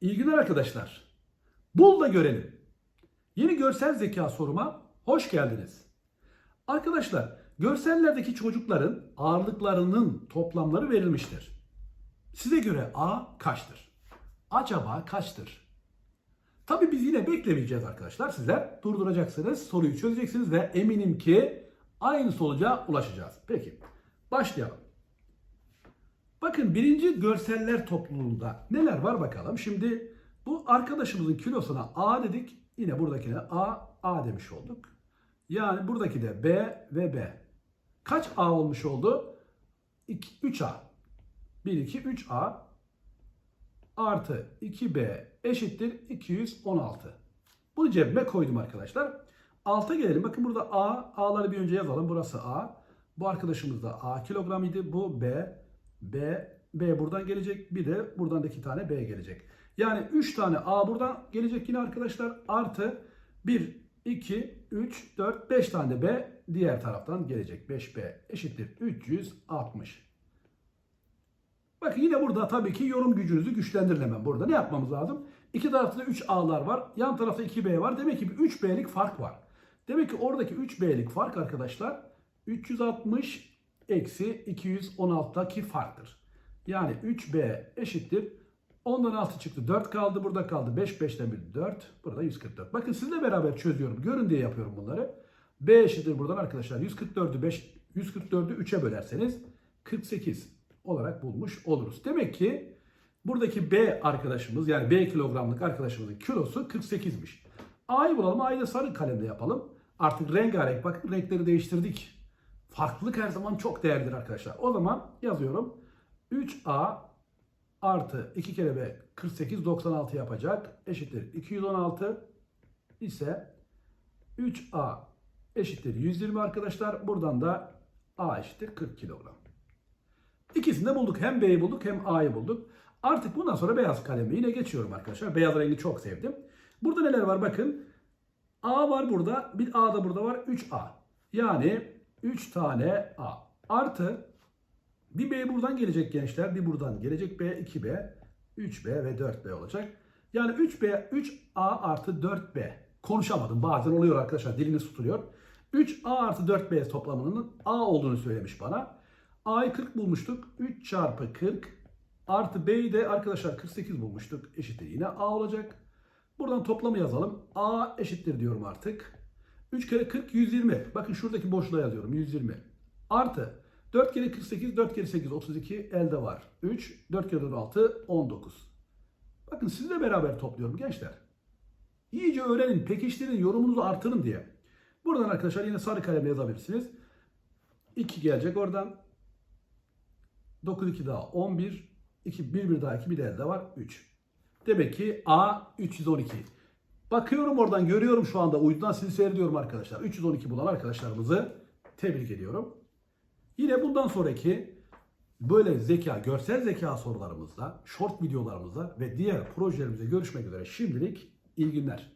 İyi günler arkadaşlar. Bul da görelim. Yeni görsel zeka soruma hoş geldiniz. Arkadaşlar, görsellerdeki çocukların ağırlıklarının toplamları verilmiştir. Size göre A kaçtır? Acaba kaçtır? Tabii biz yine beklemeyeceğiz arkadaşlar. Sizler durduracaksınız, soruyu çözeceksiniz ve eminim ki aynı sonuca ulaşacağız. Peki, başlayalım. Bakın birinci görseller topluluğunda neler var bakalım. Şimdi bu arkadaşımızın kilosuna A dedik. Yine buradakine A, A demiş olduk. Yani buradaki de B ve B. Kaç A olmuş oldu? 2, 3A. 1, 2, 3A artı 2B eşittir 216. Bunu cebime koydum arkadaşlar. Alta gelelim. Bakın burada A. A'ları bir önce yazalım. Burası A. Bu arkadaşımız da A kilogram idi. Bu B. B. B buradan gelecek. Bir de buradan da iki tane B gelecek. Yani 3 tane A buradan gelecek yine arkadaşlar. Artı 1, 2, 3, 4, 5 tane de B diğer taraftan gelecek. 5B eşittir 360. Bakın yine burada tabii ki yorum gücünüzü güçlendirin hemen burada. Ne yapmamız lazım? İki tarafta da 3 A'lar var. Yan tarafta 2B var. Demek ki bir 3B'lik fark var. Demek ki oradaki 3B'lik fark arkadaşlar 360 eksi 216'daki farktır. Yani 3B eşittir. Ondan 6 çıktı. 4 kaldı. Burada kaldı. 5 5'ten bir 4. Burada 144. Bakın sizinle beraber çözüyorum. Görün diye yapıyorum bunları. B eşittir buradan arkadaşlar. 144'ü 5 144'ü 3'e bölerseniz 48 olarak bulmuş oluruz. Demek ki buradaki B arkadaşımız yani B kilogramlık arkadaşımızın kilosu 48'miş. A'yı bulalım. A'yı da sarı kalemle yapalım. Artık rengarenk bakın renkleri değiştirdik. Farklılık her zaman çok değerlidir arkadaşlar. O zaman yazıyorum. 3A artı 2 kere B 48 96 yapacak. Eşittir 216 ise 3A eşittir 120 arkadaşlar. Buradan da A eşittir 40 kilogram. İkisini de bulduk. Hem B'yi bulduk hem A'yı bulduk. Artık bundan sonra beyaz kalemle yine geçiyorum arkadaşlar. Beyaz rengi çok sevdim. Burada neler var bakın. A var burada. Bir A da burada var. 3A. Yani 3 tane A. Artı bir B buradan gelecek gençler. Bir buradan gelecek B 2B. 3B ve 4B olacak. Yani 3B 3A artı 4B. Konuşamadım. Bazen oluyor arkadaşlar. Diliniz tutuluyor. 3A artı 4B toplamının A olduğunu söylemiş bana. A'yı 40 bulmuştuk. 3 çarpı 40 artı B'yi de arkadaşlar 48 bulmuştuk. Eşittir yine A olacak. Buradan toplamı yazalım. A eşittir diyorum artık. 3 kere 40 120. Bakın şuradaki boşluğa yazıyorum 120. Artı 4 kere 48 4 kere 8 32 elde var. 3 4 kere 4 6 19. Bakın sizle beraber topluyorum gençler. İyice öğrenin, pekiştirin, yorumunuzu artırın diye. Buradan arkadaşlar yine sarı kalemle yazabilirsiniz. 2 gelecek oradan. 9 2 daha 11. 2 1 1 daha 2 bir de elde var 3. Demek ki A 312. Bakıyorum oradan görüyorum şu anda uydudan sizi seyrediyorum arkadaşlar. 312 bulan arkadaşlarımızı tebrik ediyorum. Yine bundan sonraki böyle zeka, görsel zeka sorularımızda, short videolarımızda ve diğer projelerimizde görüşmek üzere. Şimdilik iyi günler.